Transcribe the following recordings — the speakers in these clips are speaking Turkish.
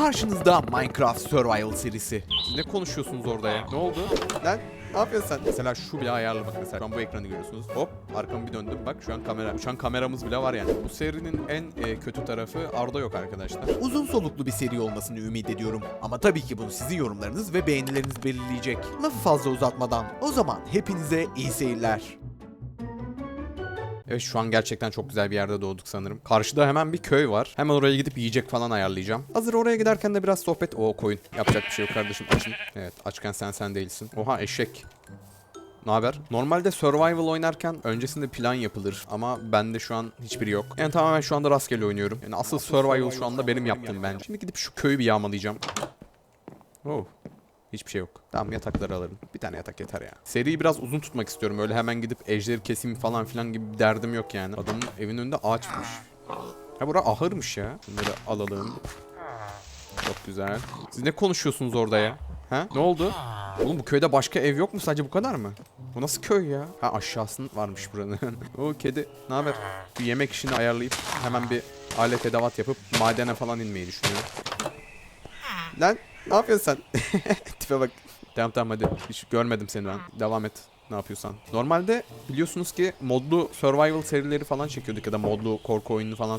Karşınızda Minecraft Survival serisi. Siz ne konuşuyorsunuz orada ya? Ne oldu? Lan ne yapıyorsun sen? Mesela şu bile ayarlı bak mesela. Şu an bu ekranı görüyorsunuz. Hop arkamı bir döndüm. Bak şu an kamera. Şu an kameramız bile var yani. Bu serinin en e, kötü tarafı Arda yok arkadaşlar. Uzun soluklu bir seri olmasını ümit ediyorum. Ama tabii ki bunu sizin yorumlarınız ve beğenileriniz belirleyecek. Lafı fazla uzatmadan o zaman hepinize iyi seyirler. Evet şu an gerçekten çok güzel bir yerde doğduk sanırım. Karşıda hemen bir köy var. Hemen oraya gidip yiyecek falan ayarlayacağım. Hazır oraya giderken de biraz sohbet... O koyun. Yapacak bir şey yok kardeşim. Açın. Evet açken sen sen değilsin. Oha eşek. Ne haber? Normalde survival oynarken öncesinde plan yapılır ama bende şu an hiçbiri yok. Yani tamamen şu anda rastgele oynuyorum. Yani asıl survival şu anda benim yaptığım bence. Şimdi gidip şu köyü bir yağmalayacağım. Oh. Hiçbir şey yok. Tamam yatakları alırım. Bir tane yatak yeter ya. Seriyi biraz uzun tutmak istiyorum. Öyle hemen gidip ejderi keseyim falan filan gibi bir derdim yok yani. Adamın evinin önünde ağaçmış. Ha bura ahırmış ya. Bunları alalım. Çok güzel. Siz ne konuşuyorsunuz orada ya? Ha? Ne oldu? Oğlum bu köyde başka ev yok mu? Sadece bu kadar mı? Bu nasıl köy ya? Ha aşağısın varmış buranın. o kedi ne haber? Bir yemek işini ayarlayıp hemen bir alet edevat yapıp madene falan inmeyi düşünüyorum. Lan ne yapıyorsun sen? Tipe bak. Tamam tamam hadi. Hiç görmedim seni ben. Devam et. Ne yapıyorsan. Normalde biliyorsunuz ki modlu survival serileri falan çekiyorduk ya da modlu korku oyunu falan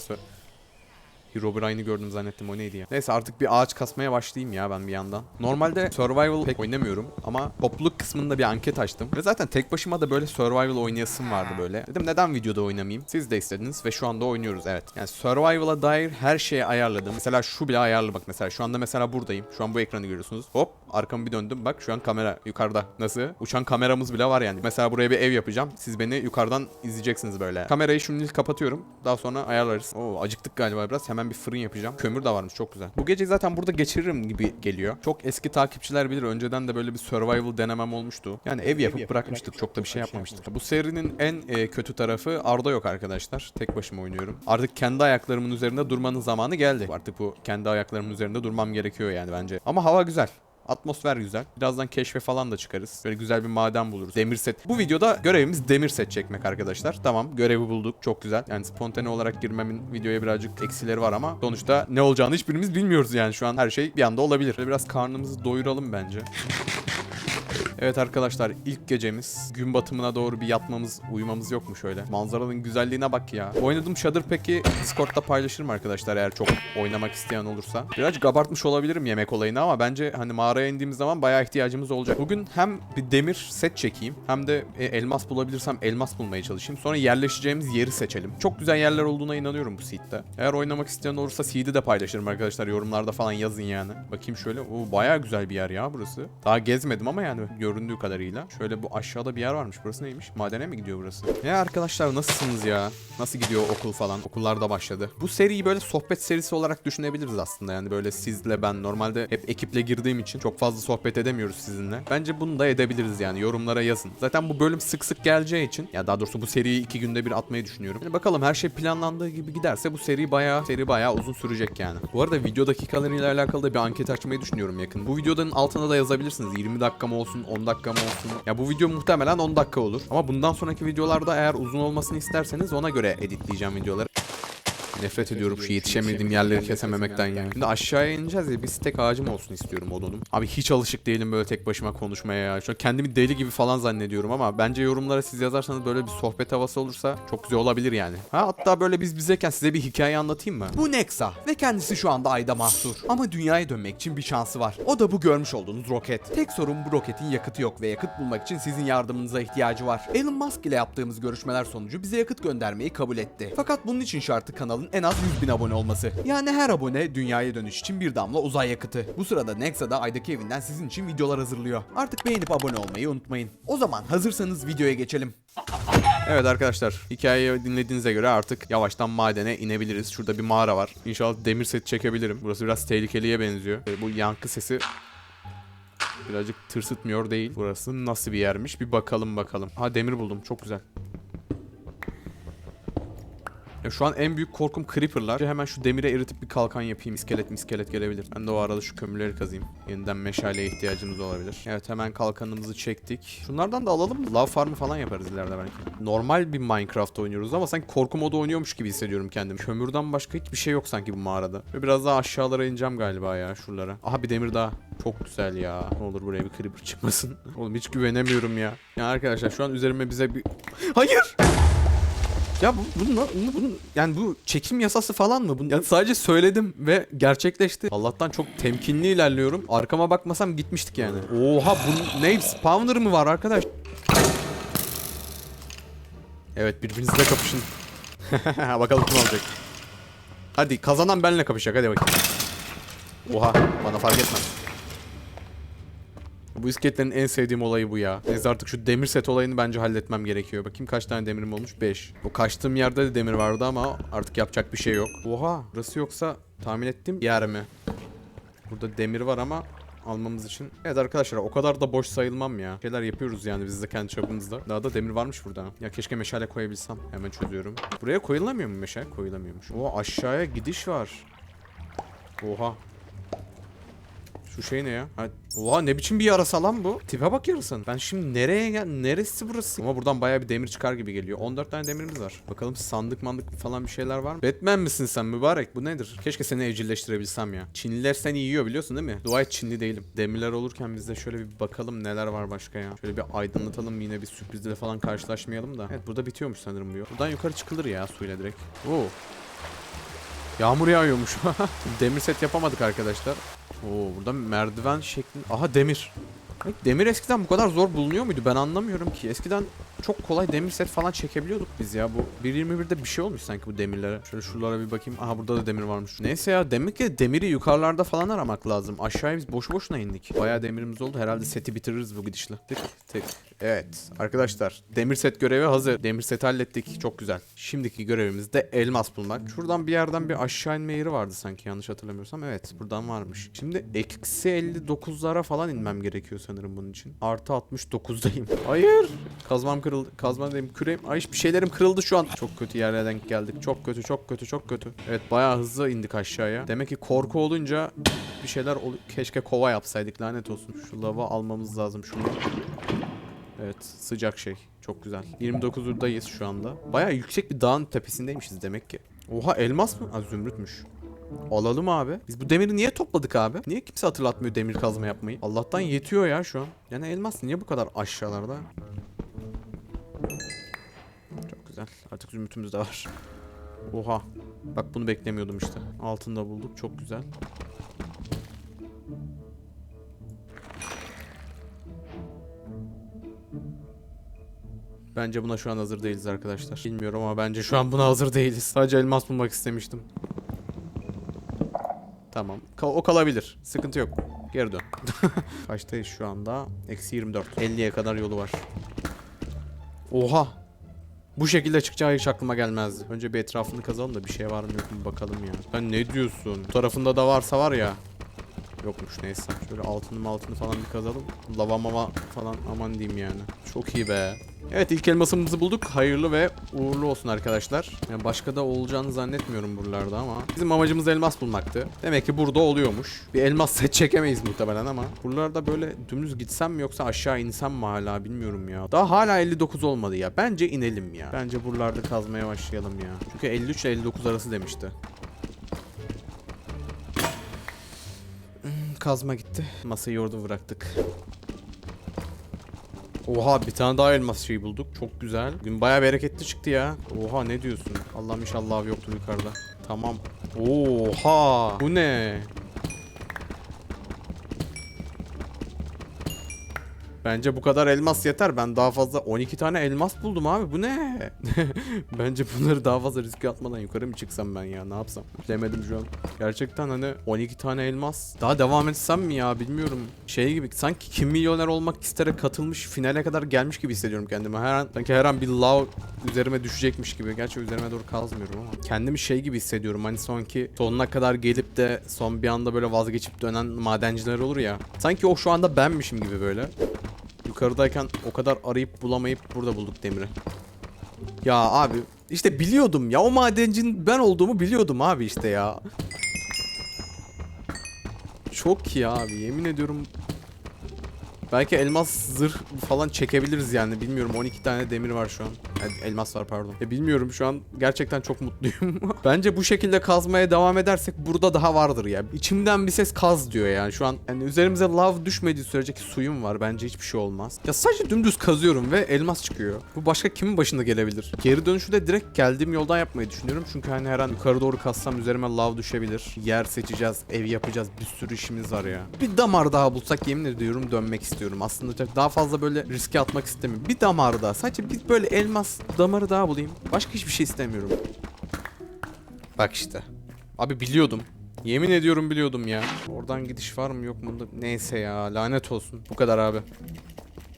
sö- Herobrine'i gördüm zannettim o neydi ya. Neyse artık bir ağaç kasmaya başlayayım ya ben bir yandan. Normalde survival pek oynamıyorum ama topluluk kısmında bir anket açtım. Ve zaten tek başıma da böyle survival oynayasım vardı böyle. Dedim neden videoda oynamayayım? Siz de istediniz ve şu anda oynuyoruz evet. Yani survival'a dair her şeyi ayarladım. Mesela şu bile ayarlı bak mesela. Şu anda mesela buradayım. Şu an bu ekranı görüyorsunuz. Hop arkamı bir döndüm. Bak şu an kamera yukarıda. Nasıl? Uçan kameramız bile var yani. Mesela buraya bir ev yapacağım. Siz beni yukarıdan izleyeceksiniz böyle. Kamerayı şimdilik kapatıyorum. Daha sonra ayarlarız. Oo acıktık galiba biraz. Hemen bir fırın yapacağım. Kömür de varmış çok güzel. Bu geceyi zaten burada geçiririm gibi geliyor. Çok eski takipçiler bilir. Önceden de böyle bir survival denemem olmuştu. Yani ev yapıp bırakmıştık. Çok da bir şey yapmamıştık. Bu serinin en e, kötü tarafı Arda yok arkadaşlar. Tek başıma oynuyorum. Artık kendi ayaklarımın üzerinde durmanın zamanı geldi. Artık bu kendi ayaklarımın üzerinde durmam gerekiyor yani bence. Ama hava güzel. Atmosfer güzel. Birazdan keşfe falan da çıkarız. Böyle güzel bir maden buluruz. Demir set. Bu videoda görevimiz demir set çekmek arkadaşlar. Tamam görevi bulduk. Çok güzel. Yani spontane olarak girmemin videoya birazcık eksileri var ama sonuçta ne olacağını hiçbirimiz bilmiyoruz yani şu an. Her şey bir anda olabilir. Biraz karnımızı doyuralım bence. Evet arkadaşlar ilk gecemiz. Gün batımına doğru bir yatmamız, uyumamız yok mu şöyle? Manzaranın güzelliğine bak ya. Oynadığım Shader peki Discord'da paylaşırım arkadaşlar eğer çok oynamak isteyen olursa. Birazcık abartmış olabilirim yemek olayını ama bence hani mağaraya indiğimiz zaman bayağı ihtiyacımız olacak. Bugün hem bir demir set çekeyim hem de e, elmas bulabilirsem elmas bulmaya çalışayım. Sonra yerleşeceğimiz yeri seçelim. Çok güzel yerler olduğuna inanıyorum bu seed'de. Eğer oynamak isteyen olursa seed'i de paylaşırım arkadaşlar. Yorumlarda falan yazın yani. Bakayım şöyle. Oo bayağı güzel bir yer ya burası. Daha gezmedim ama yani göründüğü kadarıyla. Şöyle bu aşağıda bir yer varmış. Burası neymiş? Madene mi gidiyor burası? Ya arkadaşlar nasılsınız ya? Nasıl gidiyor okul falan? Okullar da başladı. Bu seriyi böyle sohbet serisi olarak düşünebiliriz aslında. Yani böyle sizle ben normalde hep ekiple girdiğim için çok fazla sohbet edemiyoruz sizinle. Bence bunu da edebiliriz yani. Yorumlara yazın. Zaten bu bölüm sık sık geleceği için ya daha doğrusu bu seriyi iki günde bir atmayı düşünüyorum. Yani bakalım her şey planlandığı gibi giderse bu seri bayağı seri bayağı uzun sürecek yani. Bu arada video dakikalarıyla alakalı da bir anket açmayı düşünüyorum yakın. Bu videonun altına da yazabilirsiniz. 20 dakika mı olsun, 10 dakika mı olsun. Ya bu video muhtemelen 10 dakika olur. Ama bundan sonraki videolarda eğer uzun olmasını isterseniz ona göre editleyeceğim videoları. Nefret ediyorum şu yetişemediğim yerleri kesememekten yani. Şimdi aşağıya ineceğiz ya bir tek ağacım olsun istiyorum odunum. Abi hiç alışık değilim böyle tek başıma konuşmaya ya. Şu kendimi deli gibi falan zannediyorum ama bence yorumlara siz yazarsanız böyle bir sohbet havası olursa çok güzel olabilir yani. Ha hatta böyle biz bizeyken size bir hikaye anlatayım mı? Bu Nexa ve kendisi şu anda ayda mahsur. Ama dünyaya dönmek için bir şansı var. O da bu görmüş olduğunuz roket. Tek sorun bu roketin yakıtı yok ve yakıt bulmak için sizin yardımınıza ihtiyacı var. Elon Musk ile yaptığımız görüşmeler sonucu bize yakıt göndermeyi kabul etti. Fakat bunun için şartı kanalın en az 100 bin abone olması. Yani her abone dünyaya dönüş için bir damla uzay yakıtı. Bu sırada Nexa da aydaki evinden sizin için videolar hazırlıyor. Artık beğenip abone olmayı unutmayın. O zaman hazırsanız videoya geçelim. Evet arkadaşlar hikayeyi dinlediğinize göre artık yavaştan madene inebiliriz. Şurada bir mağara var. İnşallah demir set çekebilirim. Burası biraz tehlikeliye benziyor. E, Bu yankı sesi birazcık tırsıtmıyor değil. Burası nasıl bir yermiş bir bakalım bakalım. Ha demir buldum çok güzel. Ya şu an en büyük korkum creeper'lar. Hemen şu demire eritip bir kalkan yapayım. İskelet miskelet gelebilir. Ben de o arada şu kömürleri kazayım. Yeniden meşaleye ihtiyacımız olabilir. Evet hemen kalkanımızı çektik. Şunlardan da alalım. Lav farmı falan yaparız ileride belki. Normal bir Minecraft oynuyoruz ama sanki korku modu oynuyormuş gibi hissediyorum kendimi. Kömürden başka hiçbir şey yok sanki bu mağarada. Ve biraz daha aşağılara ineceğim galiba ya şuralara. Aha bir demir daha. Çok güzel ya. Ne olur buraya bir creeper çıkmasın. Oğlum hiç güvenemiyorum ya. Ya arkadaşlar şu an üzerime bize bir... Hayır! Ya bu, bunun, bunun, bunun, yani bu çekim yasası falan mı? Bunu, yani sadece söyledim ve gerçekleşti. Allah'tan çok temkinli ilerliyorum. Arkama bakmasam gitmiştik yani. Oha bu ne? Spawner mı var arkadaş? Evet birbirinizle kapışın. Bakalım kim alacak. Hadi kazanan benimle kapışacak hadi bakayım. Oha bana fark etmez. Bu iskeletlerin en sevdiğim olayı bu ya. Neyse artık şu demir set olayını bence halletmem gerekiyor. Bakayım kaç tane demirim olmuş? 5. Bu kaçtığım yerde de demir vardı ama artık yapacak bir şey yok. Oha burası yoksa tahmin ettim yer mi? Burada demir var ama almamız için. Evet arkadaşlar o kadar da boş sayılmam ya. Şeyler yapıyoruz yani biz de kendi çapımızda. Daha da demir varmış burada. Ya keşke meşale koyabilsem. Hemen çözüyorum. Buraya koyulamıyor mu meşale? Koyulamıyormuş. O aşağıya gidiş var. Oha. Şu şey ne ya? Ha, oha ne biçim bir yarasa lan bu? Tipe bak yarasın. Ben şimdi nereye gel? Neresi burası? Ama buradan bayağı bir demir çıkar gibi geliyor. 14 tane demirimiz var. Bakalım sandık mandık falan bir şeyler var mı? Batman misin sen mübarek? Bu nedir? Keşke seni evcilleştirebilsem ya. Çinliler seni yiyor biliyorsun değil mi? Dua et Çinli değilim. Demirler olurken biz de şöyle bir bakalım neler var başka ya. Şöyle bir aydınlatalım yine bir sürprizle falan karşılaşmayalım da. Evet burada bitiyormuş sanırım bu yol. Buradan yukarı çıkılır ya suyla direkt. Oo. Yağmur yağıyormuş. demir set yapamadık arkadaşlar. Oo burada merdiven şeklinde. Aha demir. Demir eskiden bu kadar zor bulunuyor muydu? Ben anlamıyorum ki. Eskiden çok kolay demir set falan çekebiliyorduk biz ya. Bu 1.21'de bir şey olmuş sanki bu demirlere. Şöyle şuralara bir bakayım. Aha burada da demir varmış. Neyse ya demek ki demiri yukarılarda falan aramak lazım. Aşağıya biz boşu boşuna indik. Bayağı demirimiz oldu. Herhalde seti bitiririz bu gidişle. Tık tık. Evet arkadaşlar demir set görevi hazır. Demir seti hallettik. Çok güzel. Şimdiki görevimiz de elmas bulmak. Şuradan bir yerden bir aşağı inme yeri vardı sanki yanlış hatırlamıyorsam. Evet buradan varmış. Şimdi eksi 59'lara falan inmem gerekiyor bunun için. Artı 69'dayım. Hayır. Kazmam kırıldı. Kazmam dedim küreğim. Ay bir şeylerim kırıldı şu an. Çok kötü yerlere denk geldik. Çok kötü çok kötü çok kötü. Evet bayağı hızlı indik aşağıya. Demek ki korku olunca bir şeyler ol keşke kova yapsaydık lanet olsun. Şu lava almamız lazım şunu. Evet sıcak şey. Çok güzel. 29'dayız şu anda. Bayağı yüksek bir dağın tepesindeymişiz demek ki. Oha elmas mı? Az zümrütmüş. Alalım abi. Biz bu demiri niye topladık abi? Niye kimse hatırlatmıyor demir kazma yapmayı? Allah'tan yetiyor ya şu an. Yani elmas niye bu kadar aşağılarda? Çok güzel. Artık zümrütümüz de var. Oha. Bak bunu beklemiyordum işte. Altında bulduk. Çok güzel. Bence buna şu an hazır değiliz arkadaşlar. Bilmiyorum ama bence şu an buna hazır değiliz. Sadece elmas bulmak istemiştim. Tamam. O kalabilir. Sıkıntı yok. Geri dön. Kaçtayız şu anda? Eksi 24. 50'ye kadar yolu var. Oha. Bu şekilde çıkacağı hiç aklıma gelmezdi. Önce bir etrafını kazalım da bir şey var mı yok mu bakalım ya. Sen ne diyorsun? Bu tarafında da varsa var ya. Yokmuş neyse. Şöyle altını altını falan bir kazalım. Lava mava falan aman diyeyim yani. Çok iyi be. Evet ilk elmasımızı bulduk. Hayırlı ve uğurlu olsun arkadaşlar. Yani başka da olacağını zannetmiyorum buralarda ama. Bizim amacımız elmas bulmaktı. Demek ki burada oluyormuş. Bir elmas set çekemeyiz muhtemelen ama. Buralarda böyle dümdüz gitsem mi yoksa aşağı insem mi hala bilmiyorum ya. Daha hala 59 olmadı ya. Bence inelim ya. Bence buralarda kazmaya başlayalım ya. Çünkü 53 ile 59 arası demişti. Kazma gitti. Masayı orada bıraktık. Oha bir tane daha elmas şeyi bulduk. Çok güzel. Gün bayağı bereketli çıktı ya. Oha ne diyorsun? Allah'ım inşallah yoktur yukarıda. Tamam. Oha. Bu ne? Bence bu kadar elmas yeter. Ben daha fazla 12 tane elmas buldum abi. Bu ne? Bence bunları daha fazla riske atmadan yukarı mı çıksam ben ya? Ne yapsam? Bilemedim şu an. Gerçekten hani 12 tane elmas. Daha devam etsem mi ya? Bilmiyorum. Şey gibi sanki kim milyoner olmak istere katılmış finale kadar gelmiş gibi hissediyorum kendimi. Her an sanki her an bir lav üzerime düşecekmiş gibi. Gerçi üzerime doğru kazmıyorum ama. Kendimi şey gibi hissediyorum. Hani sonki sonuna kadar gelip de son bir anda böyle vazgeçip dönen madenciler olur ya. Sanki o şu anda benmişim gibi böyle. Yukarıdayken o kadar arayıp bulamayıp burada bulduk demiri. Ya abi İşte biliyordum ya o madencinin ben olduğumu biliyordum abi işte ya. Çok iyi abi yemin ediyorum. Belki elmas zırh falan çekebiliriz yani bilmiyorum 12 tane demir var şu an. Elmas var pardon. E bilmiyorum şu an gerçekten çok mutluyum. Bence bu şekilde kazmaya devam edersek burada daha vardır ya. İçimden bir ses kaz diyor yani şu an. Yani üzerimize lav düşmediği sürece ki suyum var bence hiçbir şey olmaz. Ya sadece dümdüz kazıyorum ve elmas çıkıyor. Bu başka kimin başına gelebilir? Geri dönüşü de direkt geldiğim yoldan yapmayı düşünüyorum. Çünkü hani her an yukarı doğru kazsam üzerime lav düşebilir. Yer seçeceğiz, ev yapacağız. Bir sürü işimiz var ya. Bir damar daha bulsak yemin ediyorum dönmek istiyorum. Aslında daha fazla böyle riske atmak istemiyorum. Bir damar daha. Sadece bir böyle elmas damarı daha bulayım. Başka hiçbir şey istemiyorum. Bak işte. Abi biliyordum. Yemin ediyorum biliyordum ya. Oradan gidiş var mı yok mu? Neyse ya lanet olsun. Bu kadar abi.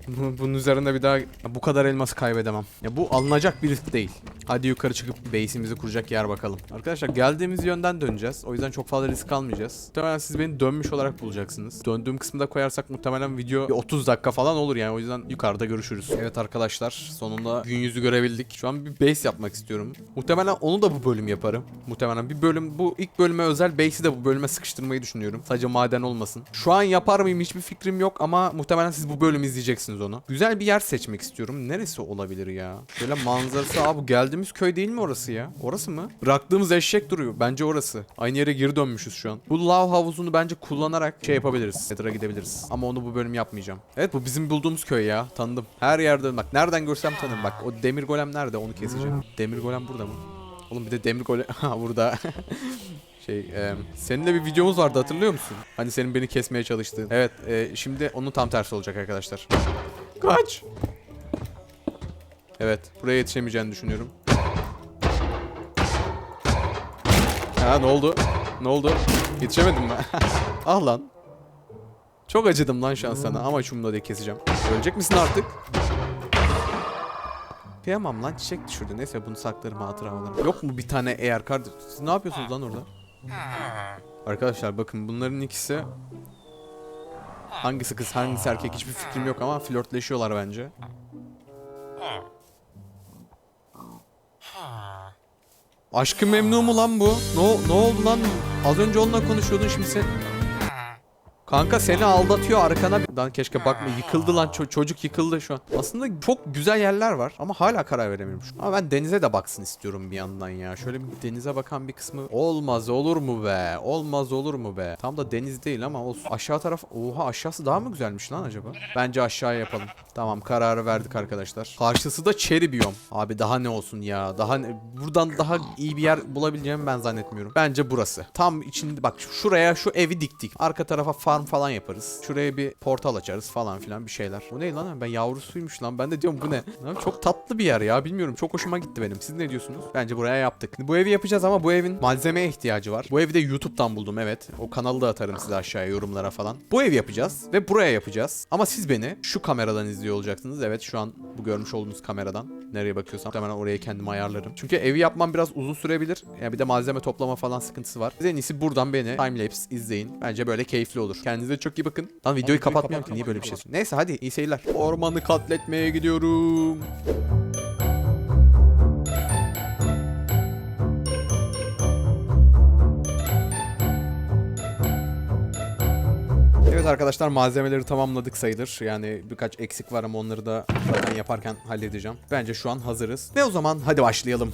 Bu- Bunun üzerinde bir daha bu kadar elmas kaybedemem. Ya bu alınacak bir risk değil. Hadi yukarı çıkıp base'imizi kuracak yer bakalım. Arkadaşlar geldiğimiz yönden döneceğiz. O yüzden çok fazla risk almayacağız. Muhtemelen siz beni dönmüş olarak bulacaksınız. Döndüğüm kısmında koyarsak muhtemelen video bir 30 dakika falan olur yani. O yüzden yukarıda görüşürüz. Evet arkadaşlar sonunda gün yüzü görebildik. Şu an bir base yapmak istiyorum. Muhtemelen onu da bu bölüm yaparım. Muhtemelen bir bölüm bu ilk bölüme özel base'i de bu bölüme sıkıştırmayı düşünüyorum. Sadece maden olmasın. Şu an yapar mıyım hiçbir fikrim yok ama muhtemelen siz bu bölümü izleyeceksiniz onu. Güzel bir yer seçmek istiyorum. Neresi olabilir ya? Şöyle manzarası abi geldiğimiz köy değil mi orası ya? Orası mı? Bıraktığımız eşek duruyor. Bence orası. Aynı yere geri dönmüşüz şu an. Bu lav havuzunu bence kullanarak şey yapabiliriz. Nether'a gidebiliriz. Ama onu bu bölüm yapmayacağım. Evet bu bizim bulduğumuz köy ya. Tanıdım. Her yerde bak nereden görsem tanırım. Bak o demir golem nerede onu keseceğim. Demir golem burada mı? Oğlum bir de demir golem burada. Şey, e, seninle bir videomuz vardı hatırlıyor musun? Hani senin beni kesmeye çalıştığın. Evet, e, şimdi onun tam tersi olacak arkadaşlar. Kaç! Evet, buraya yetişemeyeceğini düşünüyorum. Ha ne oldu? Ne oldu? Yetişemedim mi? ah lan. Çok acıdım lan şu an sana ama umurumda değil keseceğim. Ölecek misin artık? Kıyamam lan çiçek düşürdü. Neyse bunu saklarım hatıra olarak. Yok mu bir tane eğer kard? Siz ne yapıyorsunuz lan orada? Arkadaşlar bakın bunların ikisi hangisi kız hangisi erkek hiçbir fikrim yok ama flörtleşiyorlar bence. Aşkı memnun mu lan bu? Ne, ne oldu lan? Az önce onunla konuşuyordun şimdi sen... Kanka seni aldatıyor arkana. Lan keşke bakma yıkıldı lan ço- çocuk yıkıldı şu an. Aslında çok güzel yerler var ama hala karar veremiyorum. Ama ben denize de baksın istiyorum bir yandan ya. Şöyle bir denize bakan bir kısmı olmaz olur mu be? Olmaz olur mu be? Tam da deniz değil ama olsun. Aşağı taraf oha aşağısı daha mı güzelmiş lan acaba? Bence aşağıya yapalım. Tamam kararı verdik arkadaşlar. Karşısı da cherry biyom. Abi daha ne olsun ya? Daha ne? Buradan daha iyi bir yer bulabileceğimi ben zannetmiyorum. Bence burası. Tam içinde bak şuraya şu evi diktik. Arka tarafa farm falan yaparız. Şuraya bir portal açarız falan filan bir şeyler. Bu ne lan? Ben yavrusuymuş lan. Ben de diyorum bu ne? Lan Çok tatlı bir yer ya. Bilmiyorum. Çok hoşuma gitti benim. Siz ne diyorsunuz? Bence buraya yaptık. Bu evi yapacağız ama bu evin malzemeye ihtiyacı var. Bu evi de YouTube'dan buldum evet. O kanalı da atarım size aşağıya yorumlara falan. Bu evi yapacağız ve buraya yapacağız. Ama siz beni şu kameradan izliyor olacaksınız. Evet şu an bu görmüş olduğunuz kameradan. Nereye bakıyorsam hemen oraya kendimi ayarlarım. Çünkü evi yapmam biraz uzun sürebilir. Yani bir de malzeme toplama falan sıkıntısı var. Siz en iyisi buradan beni timelapse izleyin. Bence böyle keyifli olur. Kendinize çok iyi bakın. Lan videoyu kapatmıyorum ki niye böyle bir şey söylüyorsun? Neyse hadi iyi seyirler. Ormanı katletmeye gidiyorum. Evet arkadaşlar malzemeleri tamamladık sayılır. Yani birkaç eksik var ama onları da zaten yaparken halledeceğim. Bence şu an hazırız. Ve o zaman hadi başlayalım.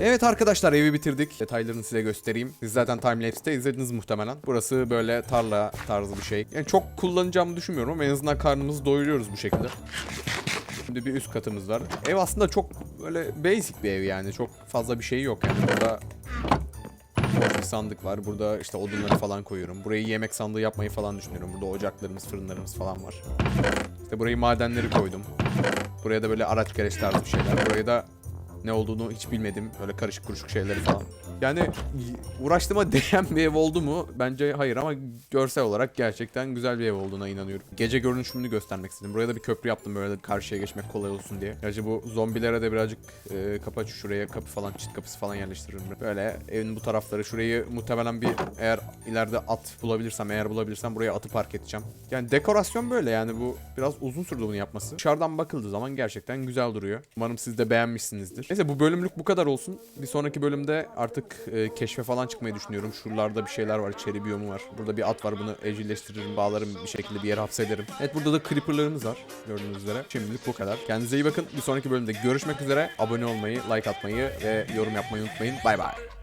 Evet arkadaşlar evi bitirdik. Detaylarını size göstereyim. Siz zaten timelapse'te izlediniz muhtemelen. Burası böyle tarla tarzı bir şey. Yani çok kullanacağımı düşünmüyorum ama en azından karnımızı doyuruyoruz bu şekilde. Şimdi bir üst katımız var. Ev aslında çok böyle basic bir ev yani. Çok fazla bir şey yok yani. Burada boş bir sandık var. Burada işte odunları falan koyuyorum. Burayı yemek sandığı yapmayı falan düşünüyorum. Burada ocaklarımız, fırınlarımız falan var. İşte burayı madenleri koydum. Buraya da böyle araç gereç tarzı bir şeyler. Buraya da ne olduğunu hiç bilmedim. Böyle karışık kuruşuk şeyleri falan. Yani uğraştığıma değen bir ev oldu mu? Bence hayır ama görsel olarak gerçekten güzel bir ev olduğuna inanıyorum. Gece görünüşümünü göstermek istedim. Buraya da bir köprü yaptım böyle de karşıya geçmek kolay olsun diye. Gerçi bu zombilere de birazcık e, kapı aç şuraya kapı falan çit kapısı falan yerleştiririm. Böyle evin bu tarafları şurayı muhtemelen bir eğer ileride at bulabilirsem eğer bulabilirsem buraya atı park edeceğim. Yani dekorasyon böyle yani bu biraz uzun sürdü bunu yapması. Dışarıdan bakıldığı zaman gerçekten güzel duruyor. Umarım siz de beğenmişsinizdir. Neyse bu bölümlük bu kadar olsun. Bir sonraki bölümde e, keşfe falan çıkmayı düşünüyorum. Şuralarda bir şeyler var. Çeri biyomu var. Burada bir at var. Bunu evcilleştiririm, bağlarım bir şekilde bir yere hapsederim. Evet burada da creeperlarımız var. Gördüğünüz üzere. Şimdilik bu kadar. Kendinize iyi bakın. Bir sonraki bölümde görüşmek üzere. Abone olmayı, like atmayı ve yorum yapmayı unutmayın. Bay bay.